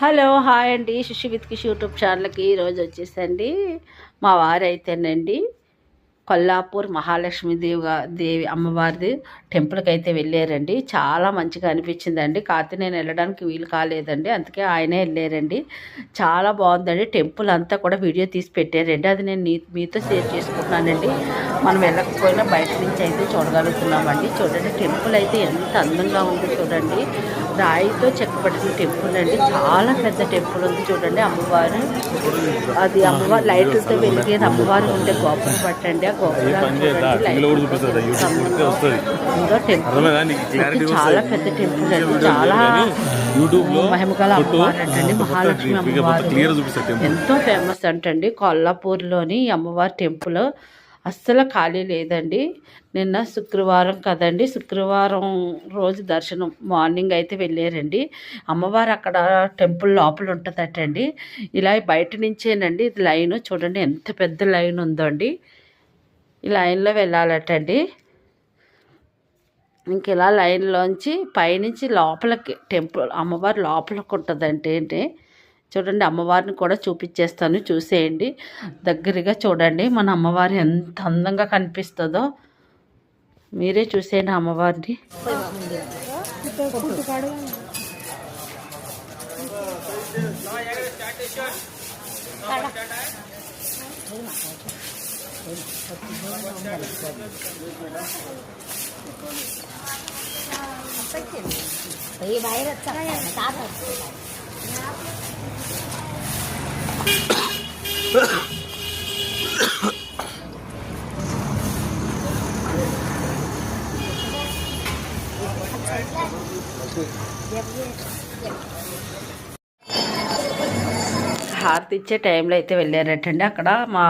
Hello hi అండి. శిశు with YouTube ఛానల్కి ఈరోజు వచ్చేసండి. మా వారు అయితేనండి కొల్లాపూర్ మహాలక్ష్మి దేవి దేవి అమ్మవారిది టెంపుల్కి అయితే వెళ్ళారండి. చాలా మంచిగా అనిపించిందండి. కాకపోతే నేను వెళ్ళడానికి వీలు కాలేదండి. అందుకే ఆయనే వెళ్ళారండి. చాలా బాగుందండి. టెంపుల్ అంతా కూడా వీడియో తీసి పెట్టారండి. అది నేను మీతో షేర్ చేసుకుంటున్నానండి. మనం వెళ్ళకపోయినా బయట నుంచి అయితే చూడగలుగుతున్నామండి. చూడండి టెంపుల్ అయితే ఎంత అందంగా ఉంది చూడండి. రాయితో చెక్కబడిన టెంపుల్ అండి. చాలా పెద్ద టెంపుల్ ఉంది చూడండి అమ్మవారు. అది అమ్మవారు లైట్లతో వెలిగేది అమ్మవారు ఉండే గోపురం పట్టండి. ఆ గోపురం చాలా. పెద్ద టెంపుల్ అండి. చాలా మహిమగల. అమ్మవారు అంటండి మహాలక్ష్మి అమ్మవారు. ఎంతో ఫేమస్ అంటండి. కొల్లాపూర్లోని అమ్మవారి టెంపుల్. అస్సలు ఖాళీ లేదండి. నిన్న శుక్రవారం కదండి. శుక్రవారం రోజు దర్శనం మార్నింగ్ అయితే వెళ్ళారండి. అమ్మవారు అక్కడ టెంపుల్ లోపల ఉంటుందటండి. ఇలా బయట నుంచేనండి. ఇది లైన్ చూడండి ఎంత పెద్ద లైన్ ఉందో అండి ఈ లైన్లో వెళ్ళాలటండి. ఇంక ఇలా లైన్లోంచి పైనుంచి లోపలికి టెంపుల్ అమ్మవారు లోపలికి ఉంటుందంటే ఏంటి చూడండి అమ్మవారిని కూడా చూపించేస్తాను. చూసేయండి. దగ్గరగా చూడండి. మన అమ్మవారు ఎంత అందంగా కనిపిస్తుందో. మీరే చూసేయండి అమ్మవారిని. ही హారతి ఇచ్చే టైంలో అయితే వెళ్ళారటండి. అక్కడ మా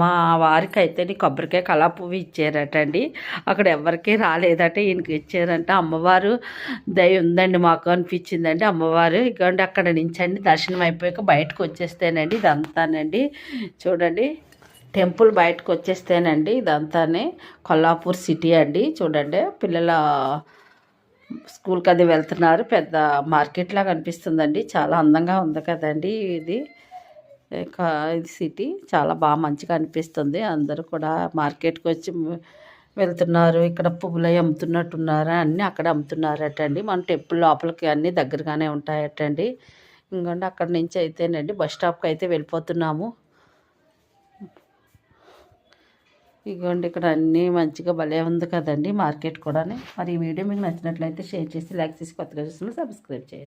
మా వారికి అయితే కొబ్బరికాయ కళా పువ్వు ఇచ్చారటండి. అక్కడ ఎవరికీ రాలేదట ఈయనకి ఇచ్చారంట. అమ్మవారు దయ ఉందండి మాకు అనిపించిందండి. అమ్మవారు ఇకండి అక్కడ నుంచండి దర్శనం అయిపోయాక బయటకు వచ్చేస్తేనండి ఇదంతానండి. చూడండి టెంపుల్ బయటకు వచ్చేస్తేనండి ఇదంతానే. కొల్లాపూర్ సిటీ అండి చూడండి. పిల్లల స్కూల్కి అది వెళ్తున్నారు. పెద్ద మార్కెట్ లాగా అనిపిస్తుందండి. చాలా అందంగా ఉంది కదండి ఇది. ఇది సిటీ. చాలా బాగా మంచిగా అనిపిస్తుంది. అందరూ కూడా మార్కెట్కి వచ్చి వెళ్తున్నారు. ఇక్కడ పువ్వులు అవి అమ్ముతున్నట్టున్నారు? అన్నీ అక్కడ అమ్ముతున్నారటండి. మన టెంపుల్ లోపలికి అన్నీ దగ్గరగానే ఉంటాయటండి. ఇంకంటే అక్కడ నుంచి అయితేనండి బస్ స్టాప్కి అయితే వెళ్ళిపోతున్నాము. ఇగోండి ఇక్కడ అన్నీ మంచిగా భలే ఉంది కదండి మార్కెట్ కూడా మరి ఈ వీడియో మీకు నచ్చినట్లయితే షేర్ చేసి లైక్ చేసి కొత్తగా చూస్తున్న సబ్స్క్రైబ్ చేయండి.